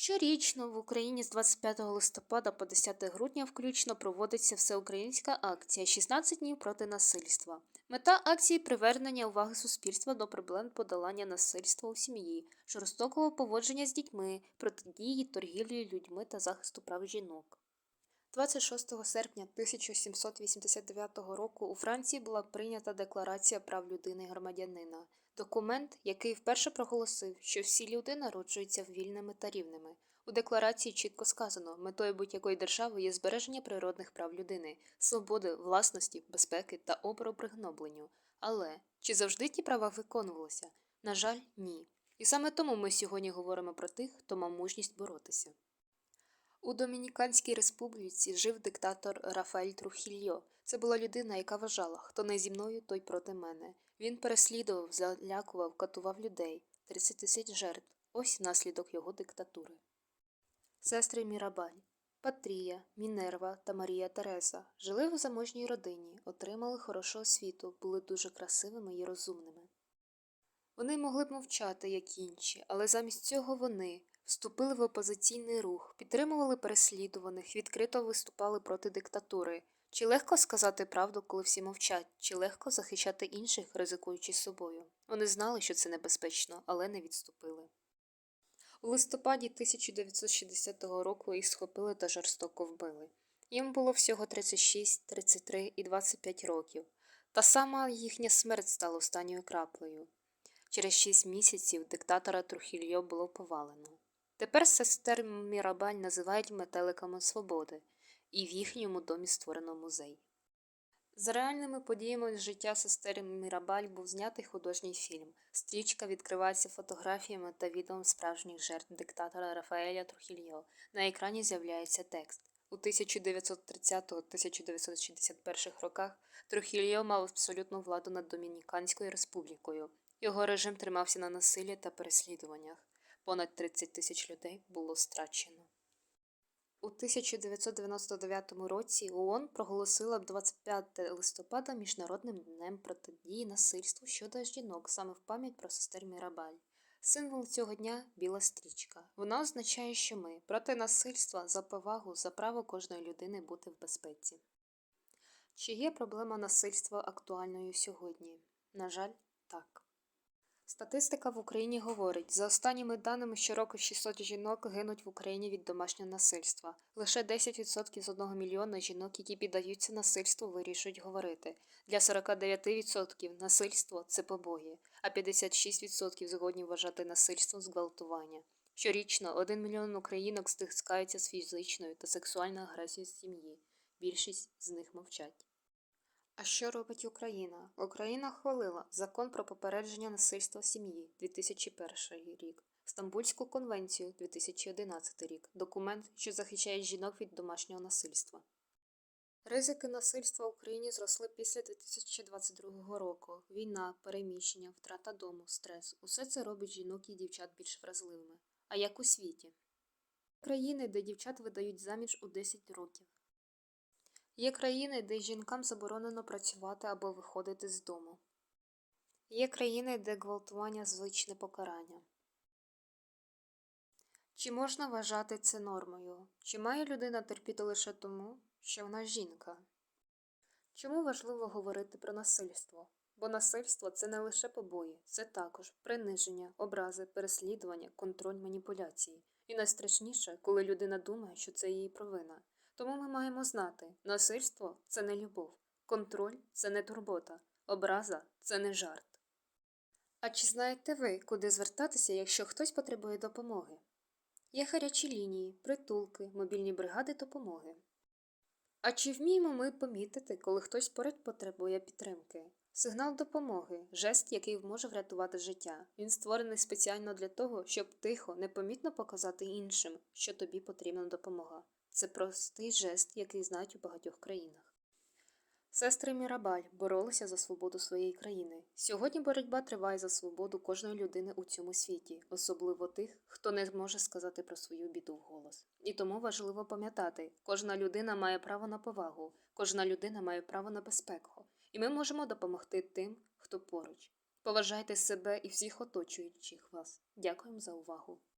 Щорічно в Україні з 25 листопада по 10 грудня включно проводиться всеукраїнська акція «16 днів проти насильства. Мета акції привернення уваги суспільства до проблем подолання насильства у сім'ї, жорстокого поводження з дітьми, протидії торгівлі людьми та захисту прав жінок. 26 серпня 1789 року у Франції була прийнята Декларація прав людини і громадянина, документ, який вперше проголосив, що всі люди народжуються вільними та рівними. У декларації чітко сказано, метою будь-якої держави є збереження природних прав людини, свободи, власності, безпеки та опору пригнобленню. Але чи завжди ті права виконувалися? На жаль, ні. І саме тому ми сьогодні говоримо про тих, хто мав мужність боротися. У Домініканській республіці жив диктатор Рафаель Трухільо. Це була людина, яка вважала, хто не зі мною, той проти мене. Він переслідував, залякував, катував людей, 30 тисяч жертв. Ось наслідок його диктатури. Сестри Мірабаль, Патрія, Мінерва та Марія Тереза жили в заможній родині, отримали хорошу освіту, були дуже красивими і розумними. Вони могли б мовчати, як інші, але замість цього вони вступили в опозиційний рух, підтримували переслідуваних, відкрито виступали проти диктатури. Чи легко сказати правду, коли всі мовчать, чи легко захищати інших, ризикуючи собою? Вони знали, що це небезпечно, але не відступили. У листопаді 1960 року їх схопили та жорстоко вбили. Їм було всього 36, 33 і 25 років. Та сама їхня смерть стала останньою краплею. Через шість місяців диктатора Трухільо було повалено. Тепер сестер Мірабаль називають метеликами свободи, і в їхньому домі створено музей. За реальними подіями з життя сестер Мірабаль був знятий художній фільм. Стрічка відкривається фотографіями та відео справжніх жертв диктатора Рафаеля Трухільо. На екрані з'являється текст. У 1930-1961 роках Трухільо мав абсолютну владу над Домініканською республікою. Його режим тримався на насиллі та переслідуваннях. Понад 30 тисяч людей було страчено. У 1999 році ООН проголосила б 25 листопада Міжнародним днем протидії насильству щодо жінок саме в пам'ять про сестер Мірабаль. Символ цього дня біла стрічка. Вона означає, що ми проти насильства за повагу, за право кожної людини бути в безпеці. Чи є проблема насильства актуальною сьогодні? На жаль, так. Статистика в Україні говорить, за останніми даними, щороку 600 жінок гинуть в Україні від домашнього насильства. Лише 10% з 1 мільйона жінок, які піддаються насильству, вирішують говорити. Для 49% насильство це побої, а 56% згодні вважати насильством зґвалтування. Щорічно 1 мільйон українок стискаються з фізичною та сексуальною агресією сім'ї. Більшість з них мовчать. А що робить Україна? Україна хвалила закон про попередження насильства сім'ї 2001 рік, Стамбульську конвенцію 2011 рік, документ, що захищає жінок від домашнього насильства. Ризики насильства в Україні зросли після 2022 року. Війна, переміщення, втрата дому, стрес усе це робить жінок і дівчат більш вразливими. А як у світі? Країни, де дівчат видають заміж у 10 років. Є країни, де жінкам заборонено працювати або виходити з дому. Є країни, де гвалтування звичне покарання. Чи можна вважати це нормою? Чи має людина терпіти лише тому, що вона жінка? Чому важливо говорити про насильство? Бо насильство це не лише побої, це також приниження, образи, переслідування, контроль маніпуляції. І найстрашніше, коли людина думає, що це її провина. Тому ми маємо знати, насильство це не любов, контроль це не турбота, образа це не жарт. А чи знаєте ви, куди звертатися, якщо хтось потребує допомоги? Є гарячі лінії, притулки, мобільні бригади допомоги. А чи вміємо ми помітити, коли хтось поряд потребує підтримки? Сигнал допомоги, жест, який може врятувати життя. Він створений спеціально для того, щоб тихо, непомітно показати іншим, що тобі потрібна допомога. Це простий жест, який знають у багатьох країнах. Сестри Мірабаль боролися за свободу своєї країни. Сьогодні боротьба триває за свободу кожної людини у цьому світі, особливо тих, хто не зможе сказати про свою біду вголос. І тому важливо пам'ятати, кожна людина має право на повагу, кожна людина має право на безпеку, і ми можемо допомогти тим, хто поруч. Поважайте себе і всіх оточуючих вас. Дякуємо за увагу.